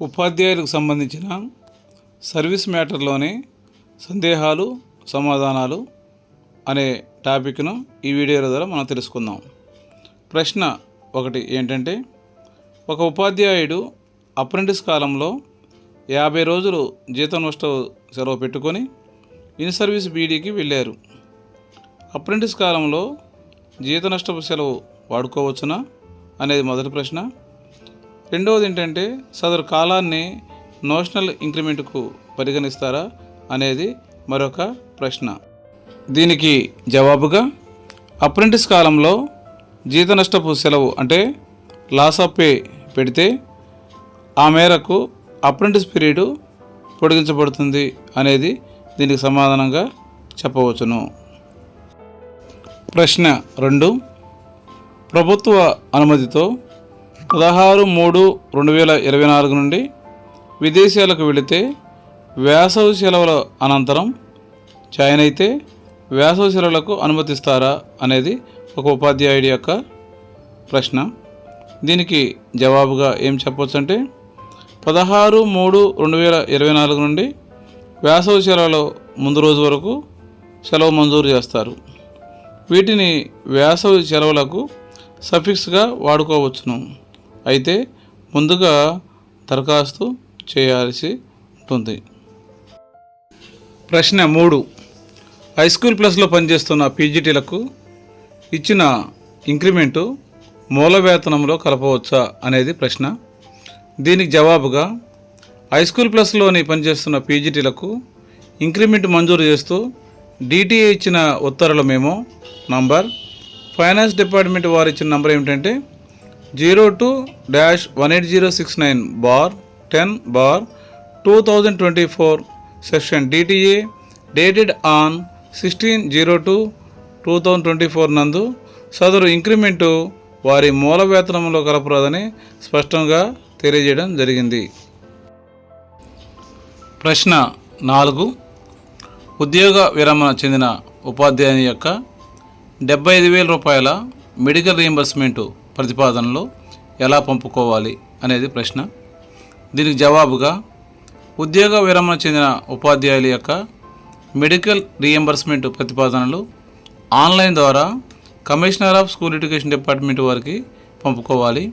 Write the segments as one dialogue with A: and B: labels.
A: ఉపాధ్యాయులకు సంబంధించిన సర్వీస్ మ్యాటర్లోని సందేహాలు సమాధానాలు అనే టాపిక్ను ఈ వీడియో ద్వారా మనం తెలుసుకుందాం. ప్రశ్న ఒకటి ఏంటంటే ఒక ఉపాధ్యాయుడు అప్రెంటిస్ కాలంలో యాభై రోజులు జీతం నష్ట సెలవు పెట్టుకొని ఇన్ సర్వీస్ బీడీకి వెళ్ళారు. అప్రెంటిస్ కాలంలో జీత నష్టపు సెలవు వాడుకోవచ్చునా అనేది మొదటి ప్రశ్న. రెండవది ఏంటంటే సదరు కాలాన్ని నోషనల్ ఇంక్రిమెంట్కు పరిగణిస్తారా అనేది మరొక ప్రశ్న. దీనికి జవాబుగా అప్రెంటిస్ కాలంలో జీత నష్టపు సెలవు అంటే లాస్ ఆఫ్ పే పెడితే ఆ మేరకు అప్రెంటిస్ పీరియడ్ పొడిగించబడుతుంది అనేది దీనికి సమాధానంగా చెప్పవచ్చును. ప్రశ్న రెండు ప్రభుత్వ అనుమతితో పదహారు మూడు రెండు వేల ఇరవై నాలుగు నుండి విదేశాలకు వెళితే వేసవి సెలవుల అనంతరం జాయిన్ అయితే వేసవి సెలవులకు అనుమతిస్తారా అనేది ఒక ఉపాధ్యాయుడి యొక్క ప్రశ్న. దీనికి జవాబుగా ఏం చెప్పొచ్చు అంటే పదహారు మూడు రెండు వేల ఇరవై నాలుగు నుండి వేసవి సెలవులో ముందు రోజు వరకు సెలవు మంజూరు చేస్తారు. వీటిని వేసవి సెలవులకు సఫిక్స్గా వాడుకోవచ్చును. అయితే ముందుగా దరఖాస్తు చేయాల్సి ఉంటుంది. ప్రశ్న మూడు. హై స్కూల్ ప్లస్లో పనిచేస్తున్న పీజీటీలకు ఇచ్చిన ఇంక్రిమెంటు మూల వేతనంలో కలపవచ్చా అనేది ప్రశ్న. దీనికి జవాబుగా హై స్కూల్ ప్లస్లోని పనిచేస్తున్న పీజీటీలకు ఇంక్రిమెంట్ మంజూరు చేస్తూ డిటిఏ ఇచ్చిన ఉత్తర్వుల మేము నంబర్. ఫైనాన్స్ డిపార్ట్మెంట్ వారు ఇచ్చిన నంబర్ ఏమిటంటే zero two dash one eight zero six nine bar ten bar two thousand twenty four section DTA dated on sixteen zero two two thousand twenty four నందు సదరు increment వారి మూల వేతనంలో కలపరాదని స్పష్టంగా తెలియజేయడం జరిగింది. ప్రశ్న నాలుగు. ఉద్యోగ విరమణ చెందిన ఉపాధ్యాయుని యొక్క డెబ్బై ఐదు వేల రూపాయల మెడికల్ రీయింబర్స్మెంటు ప్రతిపాదనలో ఎలా పంపుకోవాలి అనేది ప్రశ్న. దీనికి జవాబుగా ఉద్యోగ విరమణ చెందిన ఉపాధ్యాయుల యొక్క మెడికల్ రీఎంబర్స్మెంట్ ప్రతిపాదనలు ఆన్లైన్ ద్వారా commissioner of school education department వారికి పంపుకోవాలి.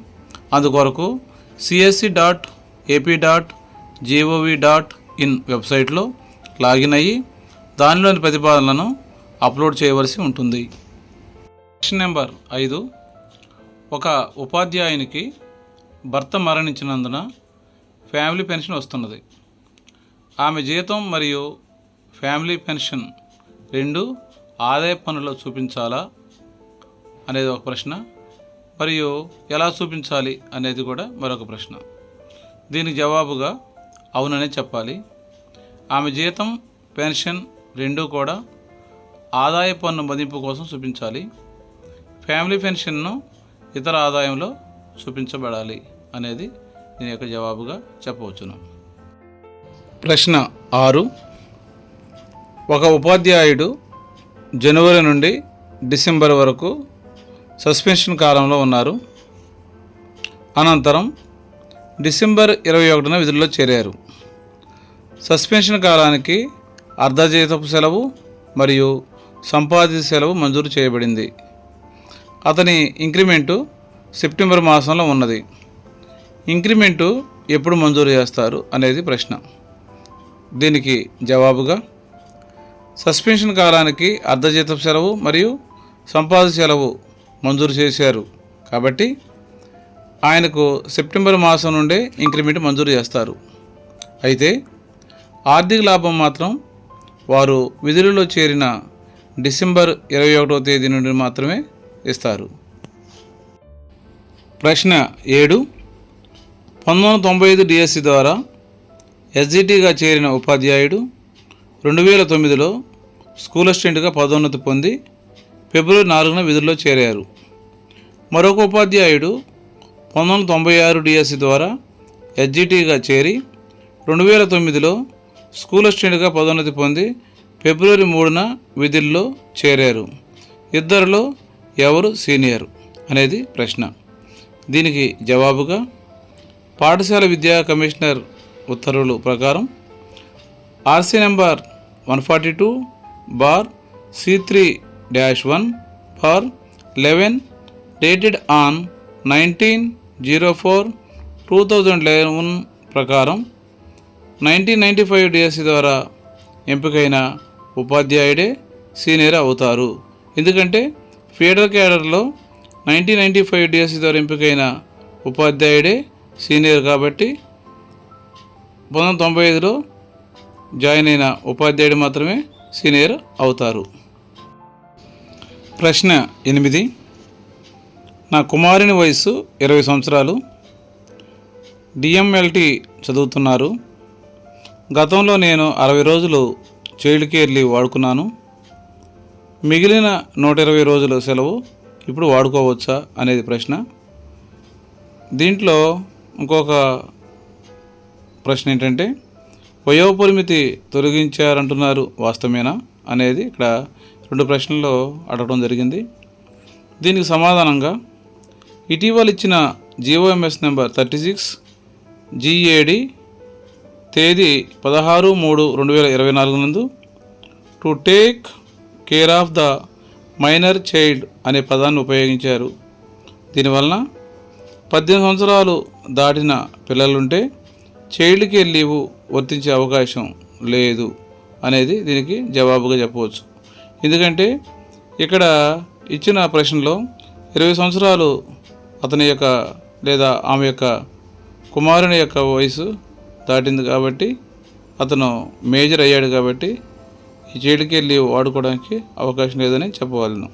A: అందుకొరకు CSC dot AP dot GOV dot IN వెబ్సైట్లో లాగిన్ అయ్యి దానిలోని ప్రతిపాదనలను అప్లోడ్ చేయవలసి ఉంటుంది. క్వశ్చన్ నెంబర్ ఐదు. ఒక ఉపాధ్యాయునికి భర్త మరణించినందున ఫ్యామిలీ పెన్షన్ వస్తున్నది. ఆమె జీతం మరియు ఫ్యామిలీ పెన్షన్ రెండు ఆదాయ పన్నులో చూపించాలా అనేది ఒక ప్రశ్న. మరియు ఎలా చూపించాలి అనేది కూడా మరొక ప్రశ్న. దీనికి జవాబుగా అవుననే చెప్పాలి. ఆమె జీతం పెన్షన్ రెండూ కూడా ఆదాయ పన్ను మదింపు కోసం చూపించాలి. ఫ్యామిలీ పెన్షన్ను ఇతర ఆదాయంలో చూపించబడాలి అనేది దీని యొక్క జవాబుగా చెప్పవచ్చును. ప్రశ్న ఆరు. ఒక ఉపాధ్యాయుడు జనవరి నుండి డిసెంబర్ వరకు సస్పెన్షన్ కాలంలో ఉన్నారు. అనంతరం డిసెంబర్ ఇరవై ఒకటిన విధుల్లో చేరారు. సస్పెన్షన్ కాలానికి అర్ధజీతపు సెలవు మరియు సంపాదిత సెలవు మంజూరు చేయబడింది. అతని ఇంక్రిమెంటు సెప్టెంబర్ మాసంలో ఉన్నది. ఇంక్రిమెంటు ఎప్పుడు మంజూరు చేస్తారు అనేది ప్రశ్న. దీనికి జవాబుగా సస్పెన్షన్ కాలానికి అర్ధజీతపు సెలవు మరియు సంపాద సెలవు మంజూరు చేశారు కాబట్టి ఆయనకు సెప్టెంబర్ మాసం నుండే ఇంక్రిమెంట్ మంజూరు చేస్తారు. అయితే ఆర్థిక లాభం మాత్రం వారు విధులలో చేరిన డిసెంబర్ ఇరవై ఒకటవ తేదీ నుండి మాత్రమే ఇస్తారు. ప్రశ్న ఏడు. పంతొమ్మిది వందల తొంభై ఐదు డిఎస్సి ద్వారా ఎస్జిటిగా చేరిన ఉపాధ్యాయుడు రెండు వేల తొమ్మిదిలో స్కూల్ అసిస్టెంట్గా పదోన్నతి పొంది ఫిబ్రవరి నాలుగున విధుల్లో చేరారు. మరొక ఉపాధ్యాయుడు పంతొమ్మిది వందల తొంభై ఆరు డిఎస్సి ద్వారా ఎస్జిటిగా చేరి రెండు వేల తొమ్మిదిలో స్కూల్ అసిస్టెంట్గా పదోన్నతి పొంది ఫిబ్రవరి మూడున విధుల్లో చేరారు. ఇద్దరిలో ఎవరు సీనియర్ అనేది ప్రశ్న. దీనికి జవాబుగా పాఠశాల విద్యా కమిషనర్ ఉత్తర్వులు ప్రకారం RC number one forty two bar C three dash one bar eleven dated on nineteen zero four two thousand eleven ప్రకారం నైన్టీన్ నైంటీ ఫైవ్ డిఎస్సి ద్వారా ఎంపికైన ఉపాధ్యాయుడే సీనియర్ అవుతారు. ఎందుకంటే ఫీడర్ క్యాడర్లో నైన్టీన్ నైంటీ ఫైవ్ డిఎస్సి ద్వారా ఎంపికైన ఉపాధ్యాయుడే సీనియర్ కాబట్టి పంతొమ్మిది వందల తొంభై ఐదులో జాయిన్ అయిన ఉపాధ్యాయుడు మాత్రమే సీనియర్ అవుతారు. ప్రశ్న ఎనిమిది. నా కుమారుని వయసు ఇరవై సంవత్సరాలు. డిఎంఎల్టీ చదువుతున్నారు. గతంలో నేను అరవై రోజులు చైల్డ్ కేర్ లీవ్ వాడుకున్నాను. మిగిలిన నూట ఇరవై రోజుల సెలవు ఇప్పుడు వాడుకోవచ్చా అనేది ప్రశ్న. దీంట్లో ఇంకొక ప్రశ్న ఏంటంటే వయోపరిమితి తొలగించారంటున్నారు వాస్తవేనా అనేది ఇక్కడ రెండు ప్రశ్నల్లో అడగడం జరిగింది. దీనికి సమాధానంగా ఇటీవల ఇచ్చిన GOMS number thirty six GAD తేదీ పదహారు మూడు రెండు వేల ఇరవై నాలుగు నందు to take care of the minor child అనే పదాన్ని ఉపయోగించారు. దీనివలన పద్దెనిమిది సంవత్సరాలు దాటిన పిల్లలుంటే చైల్డ్ కేర్ లీవ్ వర్తించే అవకాశం లేదు అనేది దీనికి జవాబుగా చెప్పవచ్చు. ఎందుకంటే ఇక్కడ ఇచ్చిన ప్రశ్నలో ఇరవై సంవత్సరాలు అతని యొక్క లేదా ఆమె యొక్క కుమారుని యొక్క వయసు దాటింది కాబట్టి అతను మేజర్ అయ్యాడు కాబట్టి ఈ వెళ్ళి వాడుకోవడానికి అవకాశం లేదని చెప్పవలను.